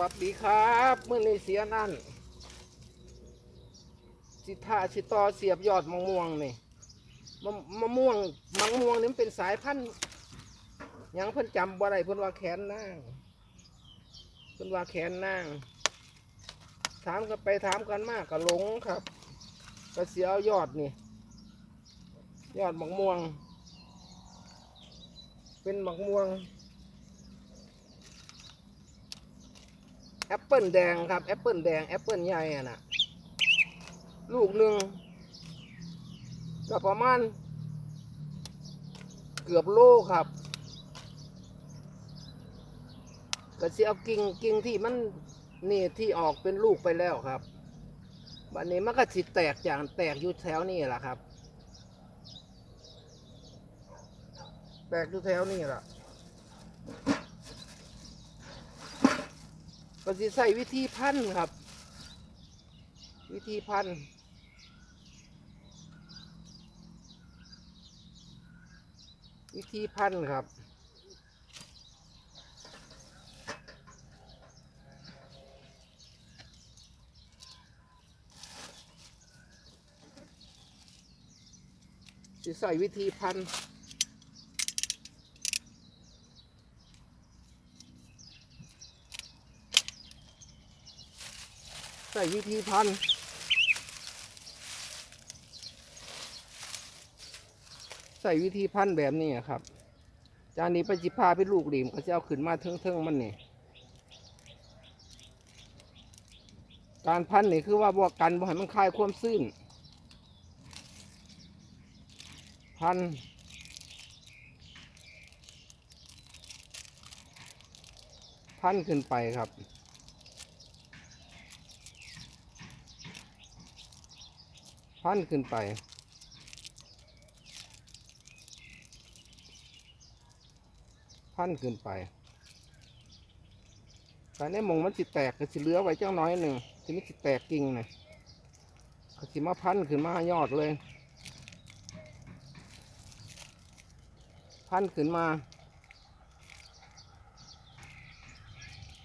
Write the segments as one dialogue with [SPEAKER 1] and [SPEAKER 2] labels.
[SPEAKER 1] วัสดีครับเมื่อนี้เสียนั่นสิทาสิตอเสียบยอดมะม่วงนี่มะมะม่วงมะม่วงนี่มันเป็นสายพันธุ์หยังเพิ่นจำบ่ได้เพิ่นว่าแขนนางเพิ่นว่าแขนนางถามกันไปถามกันมากก็หลงครับก็เสียเอายอดนี่ ยอดมะม่วง เป็นมะม่วง แอปเปิลแดงครับแอปเปิลแดงแอปเปิลใหญ่อะนะลูกหนึ่งก็ประมาณเกือบโลครับก็สิเอากิ่งกิ่งที่มันนี่ที่ออกเป็นลูกไปแล้วครับบัดนี้มันก็สิแตกอย่างแตกอยู่แถวนี้แหละครับ แตกอยู่แถวนี้แหละ ก็สิใส่วิธีพันธ์ครับ วิธีพันธ์วิธีพันธ์ครับสิใส่วิธีพันธุ์ ส่วิธีพันใส่วิธีพันแบบนี้ครับ จานนี้ไปจิพาเป็นลูกหลิมก็จะเอาขึ้นมาเทิงๆมันนี่การพันนี่คือว่าบวกกันบ่ให้มันคลายความซื่นพันพันขึ้นไปครับ พันขึ้นไป พันขึ้นไปแต่ในมงมันสิแตกก็สิเหลือไว้เจังน้อยหนึ่งที่มันสิแตกกิ่งนะก็สิมาพันขึ้นมายอดเลย พันขึ้นมา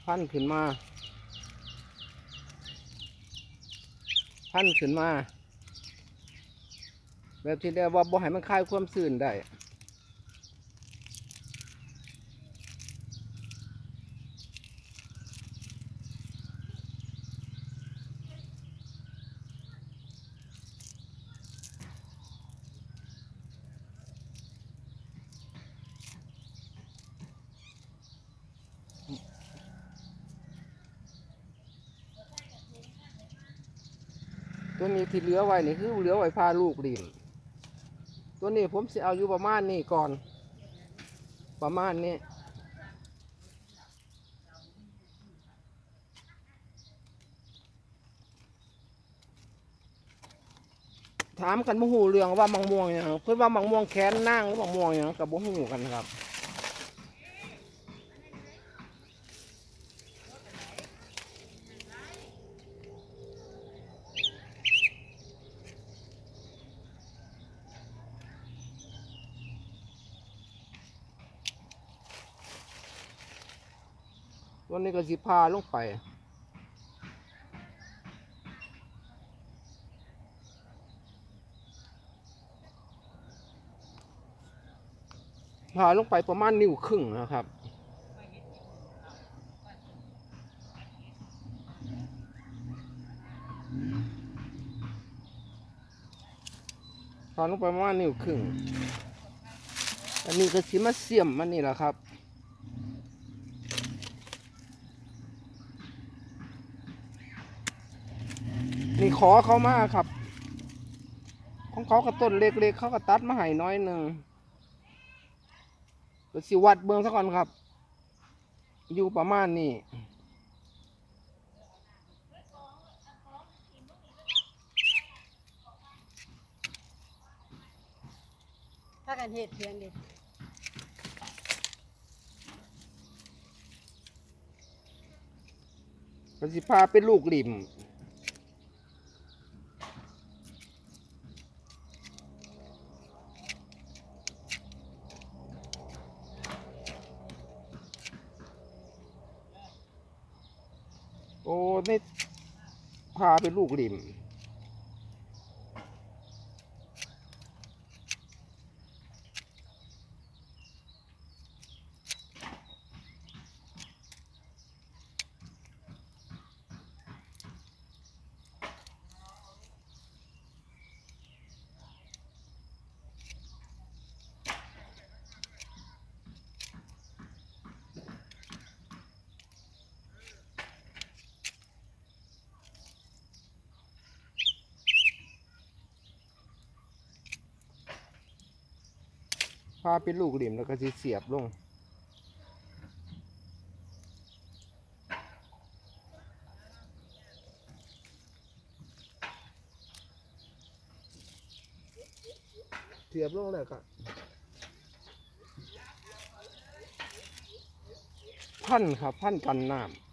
[SPEAKER 1] พันขึ้นมาพันขึ้นมา แบบที่เรียกว่าบ่ให้มันคลายความซื่นได้ตัวนี้ที่เหลือไว้นี่คือเหลือไว้พาลูกดิน ตัวนี้ผมจะเอาอยู่ประมาณนี้ก่อน ประมาณนี้ถามกันมะหูเรื่องว่ามังม่วงอย่างเพื่อนว่ามังม่วงแค้นนั่งหรือมังม่วงอย่างกับบ่หูกันครับ วันนี้ก็สิพาลงไปพาลงไปประมาณนิ้วครึ่งนะครับพาลงไปประมาณนิ้วครึ่งอันนี้ก็สิมาเสียมมันนี่แหละครับ นี่ขอเขามาครับ ของเขาก็ต้นเล็กๆเขาก็ตัดมาให้น้อยหนึ่งก็สิวัดเบื้องซะก่อนครับ อยู่ประมาณนี้
[SPEAKER 2] ถ้ากันเหตุเพียงเด็ก
[SPEAKER 1] ก็สิพาเป็นลูกหลิม โอ้ไม่พ พาเป็นลูกลิม พาเป็นลูกริมแล้วก็สิเสียบลง เสียบลงแล้วก็พันครับพันกันน้ำ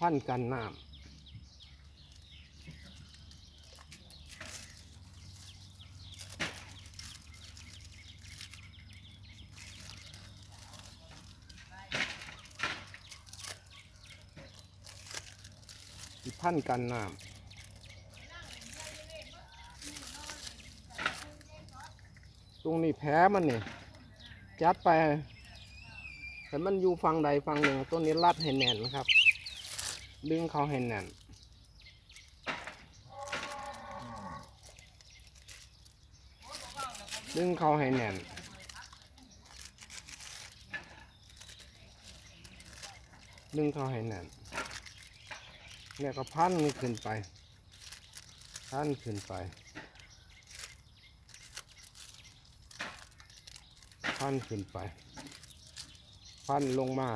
[SPEAKER 1] พันกันน้ำ สิ พันกันน้ำตรงนี้แพ้มันนี่จัดไป แต่มันอยู่ฝั่งใดฝั่งหนึ่งต้นนี้รัดให้แน่นนะครับ ดึงเขาให้แน่น ดึงเขาให้แน่น ดึงเขาให้แน่น เนี่ยก็พันขึ้นไป พันขึ้นไป พันขึ้นไป พันลงมา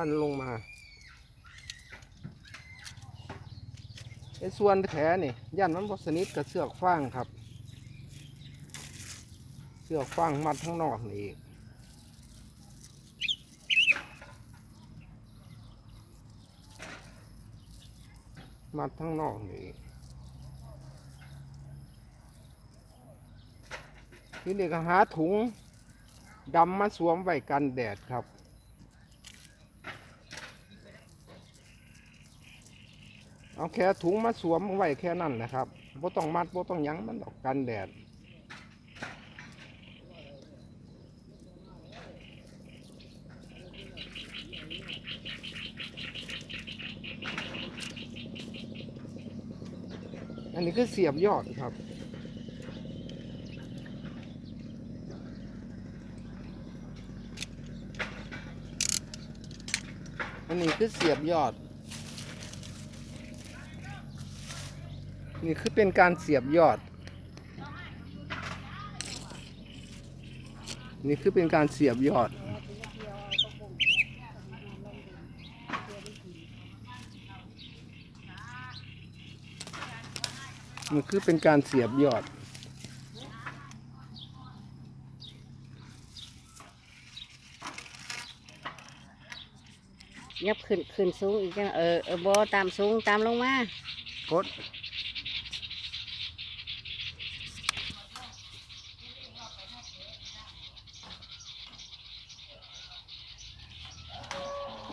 [SPEAKER 1] พันลงมาไอ้ส่วนแผลนี่ยันมันบสนิทกับเสือกฟางครับ เสือกฟางมัดทั้งนอกนี่มัดทั้งนอกนี่อีกทีนี้ก็หาถุงดำมาสวมไว้กันแดดครับ เอาแค่ถุงมาสวมไว้แค่นั้นนะครับบ่ต้องมัดบ่ต้องยั้งมันดอกกันแดดอันนี้คือเสียบยอดครับ อันนี้คือเสียบยอด นี่คือเป็นการเสียบยอด นี่คือเป็นการเสียบยอดนี่คือเป็นการเสียบยอด
[SPEAKER 2] ยับขึ้นขึ้นสูงอีกจังเออเออบ่ตามสูงตามลงมาก
[SPEAKER 1] ด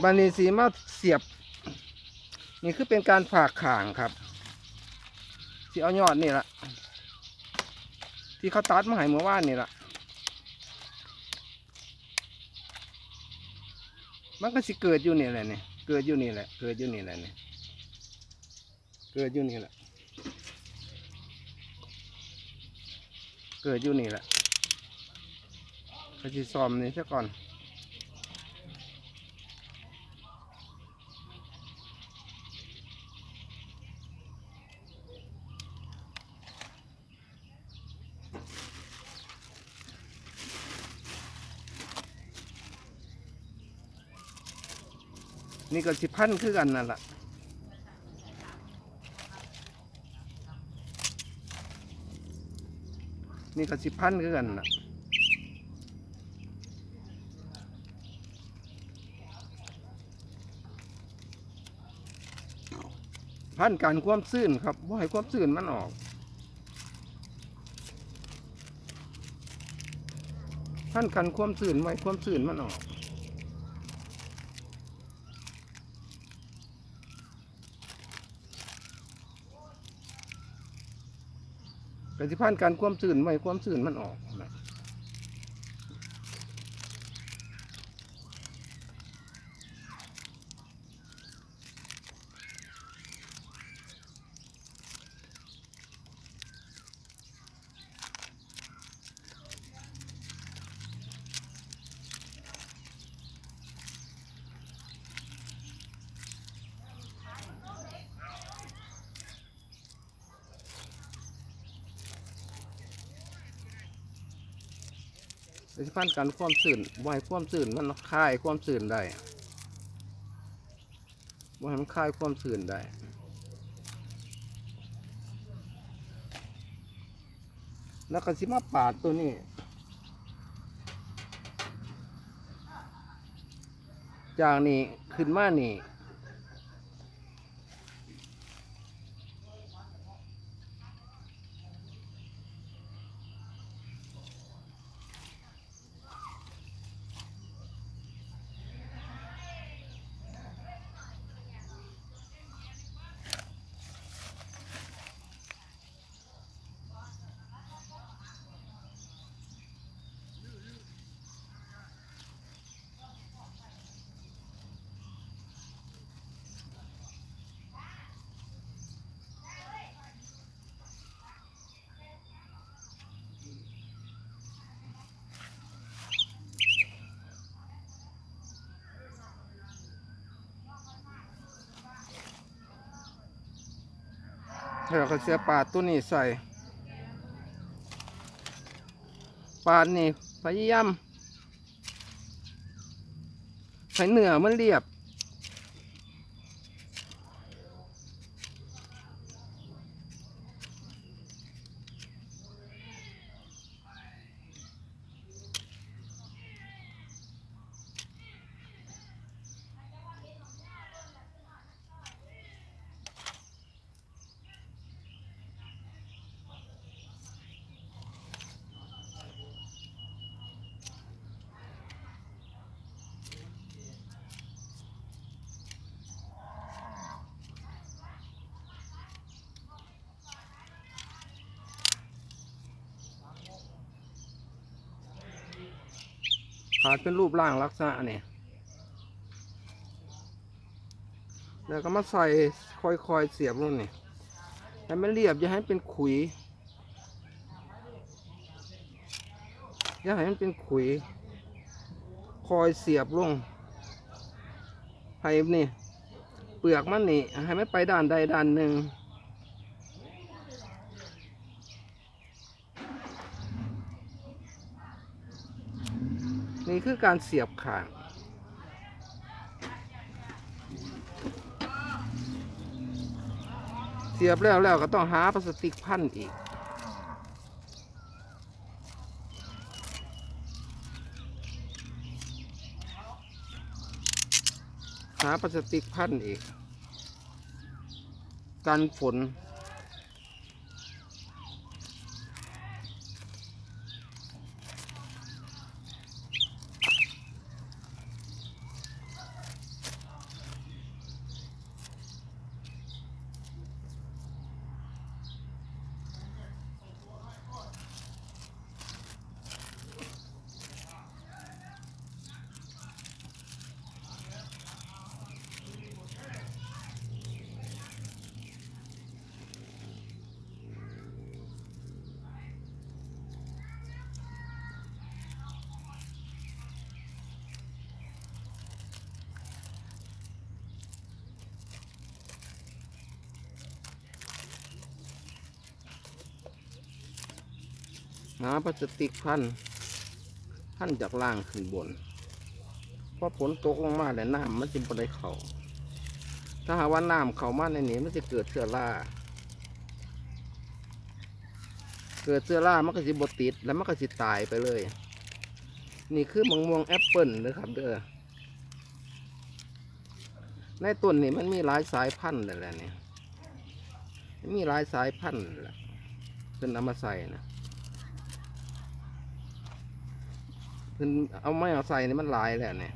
[SPEAKER 1] บานีสีมาเสียบ นี่คือเป็นการฝากข่างครับที่เอายอดนี่ละที่เขาตัดมาให้เมื่อวานนี่ละมันก็สิเกิดอยู่นี่แหละเนี่ยเกิดอยู่นี่แหละ เกิดอยู่นี่แหละเนี่ยเกิดอยู่นี่แหละ เกิดอยู่นี่แหละก็จะซ้อมนี่ซะก่อน นี่ก็สิพันคือกันนั่นแหละนี่ก็สิพันคือกันล่ะพันการความซื่นครับว่าให้ความซื่นมันออก พันกันความซื่นไว้ความซื่นมันออก สิพันธ์การความสื่นไว้ความสื่นมันออก นะกสิพันการความสื่นไว้ความสื่นมันคลายความสื่นได้ว่าให้มันคลายความสื่นได้แล้วก็สิมาปาดตัวนี้ จากนี้ขึ้นมานี่ เราก็เสียปาตัวนี้ใส่ปานี่พยายามให้เนื้อมันเรียบ ขาดเป็นรูปร่างลักษณะเนี่ยแล้วก็มาใส่ค่อยๆเสียบลงนี่ให้มันเรียบอย่าให้เป็นขุยอย่าให้มันเป็นขุย คอยเสียบลงให้นี่เปลือกมันนี่ให้ไม่ไปด้านใดด้านหนึ่ง นี่คือการเสียบขางเสียบแล้วแล้วก็ต้องหาพลาสติกพันอีก หาพลาสติกพันอีก กันฝน หาพลาสติกพันพันจากล่างขึ้นบนเพราะฝนตกลงมาแล้วน้ำมันจึงบ่ได้เขาถ้าหากว่าน้ำเข้ามาในนี้มันจะเกิดเชื้อราเกิดเชื้อรามันก็สิบติด แล้วมันก็สิตายไปเลย นี่คือมังม่วงแอปเปิลนะครับเด้อในต้นนี่มันมีหลายสายพันธุ์นั่นแหละเนี่ยมีหลายสายพันธุ์นั่นแหละเพิ่นเอามาใส่นะ เพิ่นเอาไม้เอาใส่นี่มันหลายแล้วเนี่ย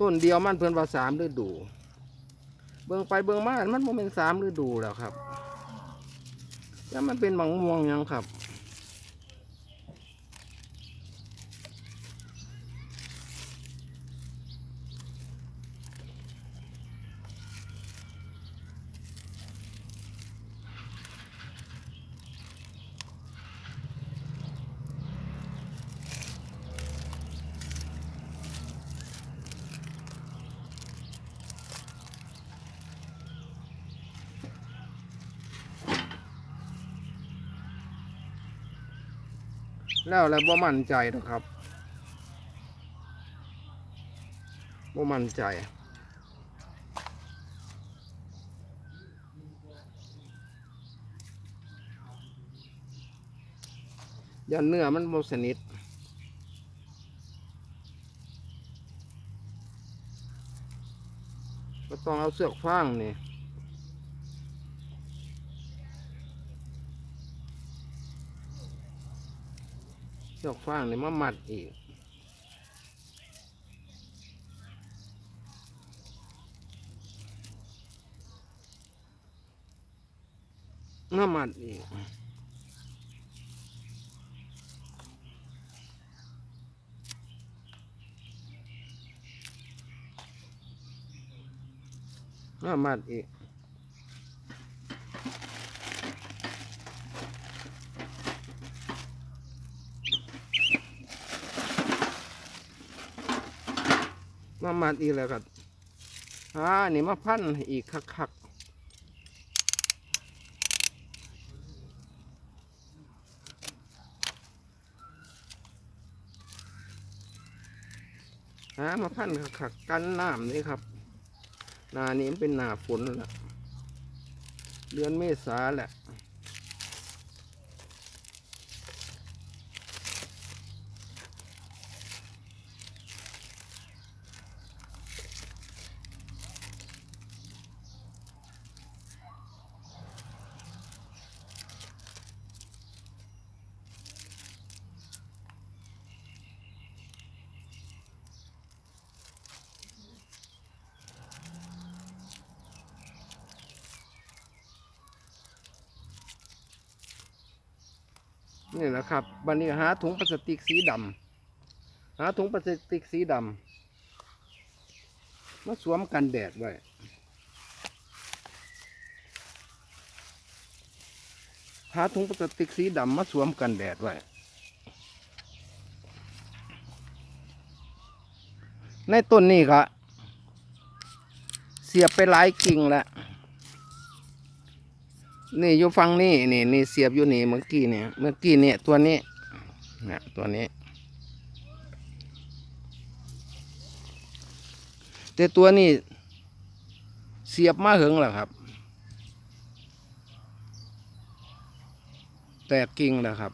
[SPEAKER 1] ต้นเดียวมันเพิ่นว่าสามฤดู เบิ่งไปเบิ่งมา มันโมเป็นสามฤดูแล้วครับแล้วมันเป็นมังม่วงยังครับ แล้วแล้วบ่มั่นใจนะครับบ่มั่นใจ ยันเนื้อมันบ่สนิทก็ต้องเอาเสือกฟางนี่ เชือกฟางนี่มามัดอีกมามัดอีกมามัดอีก มามัดอีกแล้วครับอ่านี่มาพันอีกคักๆหามาพันคักกันน้ำนี่ครับ นานี้เป็นหนาฝนแล้วเดือนเมษาแหละ นี่แหละครับบันนี้หาถุงพลาสติกสีดำหาถุงพลาสติกสีดำมาสวมกันแดดไว้หาถุงพลาสติกสีดำมาสวมกันแดดไว้ ในต้นนี้ครับเสียบไปหลายกิ่งแล้ว นี่อยู่ฟังนี่นี่นี่เสียบอยู่นี่เมื่อกี้เนี่ยเมื่อกี้เนี่ยตัวนี้นะตัวนี้ แต่ตัวนี้เสียบมาเหึงแล้วครับ แตกกิ่งแล้วครับ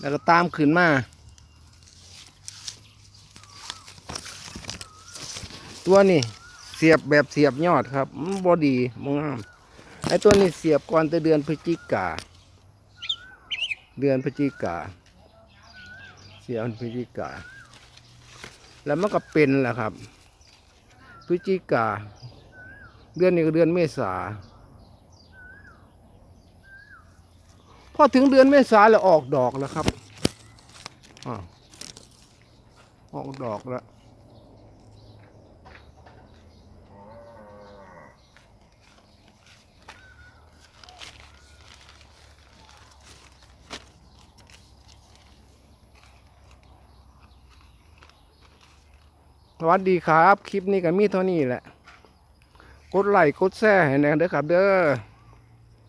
[SPEAKER 1] แล้วก็ตามขึ้นมา ตัวนี้ เสียบแบบเสียบยอดครับบอดีมงามไอ้ตัวนี้เสียบก่อนแต่เดือนพฤศจิกา เดือนพฤศจิกา เสียบพฤศจิกา แล้วมันก็เป็นแหละครับ พฤศจิกา เดือนนี้ก็เดือนเมษาพอถึงเดือนเมษาแล้วออกดอกแล้วครับอออกดอกแล้ว วัสดีครับ คลิปนี้ก็มีเท่านี้แหละ กดไลค์กดแชร์ให้แหน่เด้อครับ เด้อ